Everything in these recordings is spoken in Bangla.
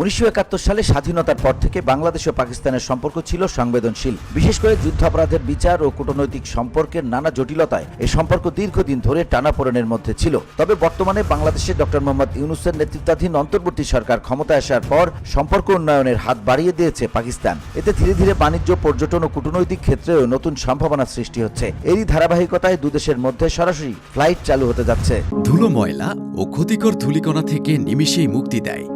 উনিশশো একাত্তর সালে স্বাধীনতার পর থেকে বাংলাদেশ ও পাকিস্তানের সম্পর্ক ছিল সংবেদনশীল। বিশেষ করে যুদ্ধাপরাধের বিচার ও কূটনৈতিক সম্পর্কের নানা জটিলতায় এই সম্পর্ক দীর্ঘদিন ধরে টানাপোড়েনের মধ্যে ছিল। তবে বর্তমানে বাংলাদেশে ডক্টর মোহাম্মদ ইউনুসের নেতৃত্বাধীন অন্তর্বর্তী সরকার ক্ষমতায় আসার পর সম্পর্ক উন্নয়নের হাত বাড়িয়ে দিয়েছে পাকিস্তান। এতে ধীরে ধীরে বাণিজ্য, পর্যটন ও কূটনৈতিক ক্ষেত্রেও নতুন সম্ভাবনা সৃষ্টি হচ্ছে। এরই ধারাবাহিকতায় দুদেশের মধ্যে সরাসরি ফ্লাইট চালু হতে যাচ্ছে। ধুলো ময়লা ও ক্ষতিকর ধূলিকণা থেকে নিমিষেই মুক্তি দেয়।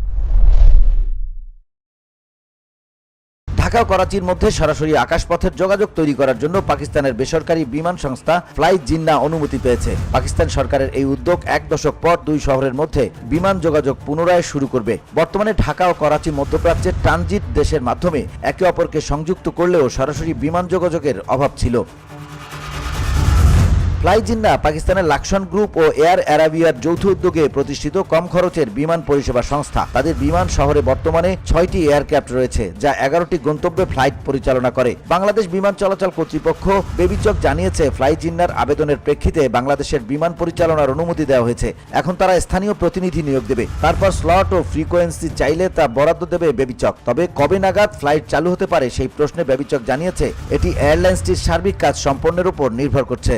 ঢাকা ও করাচির মধ্যে সরাসরি আকাশপথের যোগাযোগ তৈরি করার জন্য পাকিস্তানের বেসরকারি বিমান সংস্থা ফ্লাই জিন্না অনুমতি পেয়েছে। পাকিস্তান সরকারের এই উদ্যোগ এক দশক পর দুই শহরের মধ্যে বিমান যোগাযোগ পুনরায় শুরু করবে। বর্তমানে ঢাকা ও করাচি মধ্যপ্রাচ্যের ট্রানজিট দেশের মাধ্যমে একে অপরকে সংযুক্ত করলেও সরাসরি বিমান যোগাযোগের অভাব ছিল। ফ্লাই জিন্না পাকিস্তানের লাকসন গ্রুপ ও এয়ার অ্যারাবিয়ার যৌথ উদ্যোগে প্রতিষ্ঠিত কম খরচের বিমান পরিষেবা সংস্থা। তাদের বিমান শহরে বর্তমানে ছয়টি এয়ারক্রাফট রয়েছে, যা এগারোটি গন্তব্যে ফ্লাইট পরিচালনা করে। বাংলাদেশ বিমান চলাচল কর্তৃপক্ষ বেবিচক জানিয়েছে, ফ্লাই জিন্নার আবেদনের প্রেক্ষিতে বাংলাদেশের বিমান পরিচালনার অনুমতি দেওয়া হয়েছে। এখন তারা স্থানীয় প্রতিনিধি নিয়োগ দেবে। তারপর স্লট ও ফ্রিকোয়েন্সি চাইলে তা বরাদ্দ দেবে বেবিচক। তবে কবে নাগাদ ফ্লাইট চালু হতে পারে সেই প্রশ্নে বেবিচক জানিয়েছে, এটি এয়ারলাইন্সটির সার্বিক কাজ সম্পন্নের উপর নির্ভর করছে।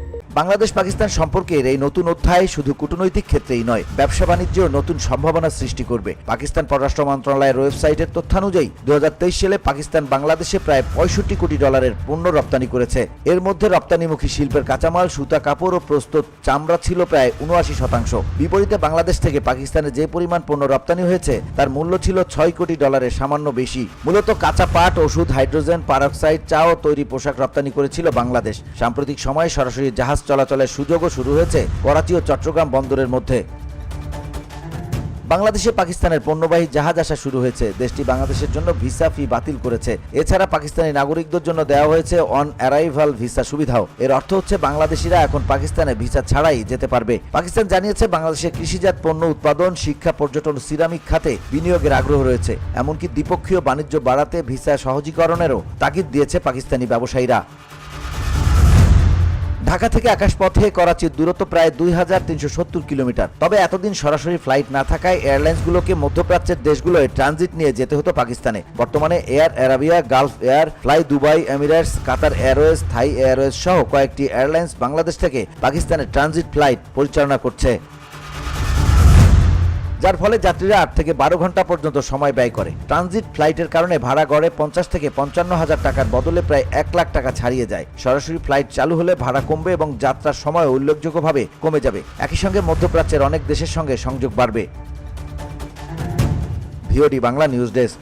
Bangladesh Pakistan সম্পর্কের এই নতুন অধ্যায় শুধু কূটনৈতিক ক্ষেত্রেই নয়, ব্যবসা বাণিজ্যেও নতুন সম্ভাবনা সৃষ্টি করবে। পাকিস্তান পররাষ্ট্র মন্ত্রণালয়ের ওয়েবসাইটের তথ্যানুযায়ী দু হাজার তেইশ সালে পাকিস্তান বাংলাদেশে প্রায় পঁয়ষট্টি কোটি ডলারের পণ্য রপ্তানি করেছে। এর মধ্যে রপ্তানিমুখী শিল্পের কাঁচামাল, সুতা, কাপড় ও প্রস্তুত চামড়া ছিল প্রায় উনআশি শতাংশ। বিপরীতে বাংলাদেশ থেকে পাকিস্তানে যে পরিমাণ পণ্য রপ্তানি হয়েছে, তার মূল্য ছিল ছয় কোটি ডলারের সামান্য বেশি। মূলত কাঁচা পাট, ওষুধ, হাইড্রোজেন, পারক্সাইড, চা ও তৈরি পোশাক রপ্তানি করেছিল বাংলাদেশ। সাম্প্রতিক সময়ে সরাসরি জাহাজ চলাচলের সুযোগও শুরু হয়েছে করাচি ও চট্টগ্রাম বন্দরের মধ্যে। বাংলাদেশে পাকিস্তানের পণ্যবাহী জাহাজ আসা শুরু হয়েছে। দেশটি বাংলাদেশের জন্য ভিসা ফি বাতিল করেছে। এছাড়া পাকিস্তানি নাগরিকদের জন্য দেওয়া হয়েছে অন অ্যারাইভাল ভিসা সুবিধাও। এর অর্থ হচ্ছে বাংলাদেশিরা এখন পাকিস্তানে ভিসা ছাড়াই যেতে পারবে। পাকিস্তান জানিয়েছে বাংলাদেশের কৃষিজাত পণ্য উৎপাদন, শিক্ষা, পর্যটন, সিরামিক খাতে বিনিয়োগের আগ্রহ রয়েছে। এমনকি দ্বিপক্ষীয় বাণিজ্য বাড়াতে ভিসা সহজীকরণেরও তাগিদ দিয়েছে পাকিস্তানি ব্যবসায়ীরা। ঢাকা থেকে আকাশপথে করাচির দূরত্ব প্রায় দুই হাজার তিনশো সত্তর কিলোমিটার। তবে এতদিন সরাসরি ফ্লাইট না থাকায় এয়ারলাইন্সগুলোকে মধ্যপ্রাচ্যের দেশগুলোয় ট্রানজিট নিয়ে যেতে হতো পাকিস্তানে। বর্তমানে Air Arabia, Gulf Air, Fly Dubai, Emirates, Qatar Airways, Thai Airways সহ কয়েকটি এয়ারলাইন্স বাংলাদেশ থেকে পাকিস্তানের ট্রানজিট ফ্লাইট পরিচালনা করছে। যার ফলে যাত্রীরা আট থেকে বারো ঘণ্টা পর্যন্ত সময় ব্যয় করে। ট্রানজিট ফ্লাইটের কারণে ভাড়া গড়ে পঞ্চাশ থেকে পঞ্চান্ন হাজার টাকার বদলে প্রায় এক লাখ টাকা ছাড়িয়ে যায়। সরাসরি ফ্লাইট চালু হলে ভাড়া কমবে এবং যাত্রার সময় উল্লেখযোগ্যভাবে কমে যাবে। একই সঙ্গে মধ্যপ্রাচ্যের অনেক দেশের সঙ্গে সংযোগ বাড়বে। VOD Bangla news desk.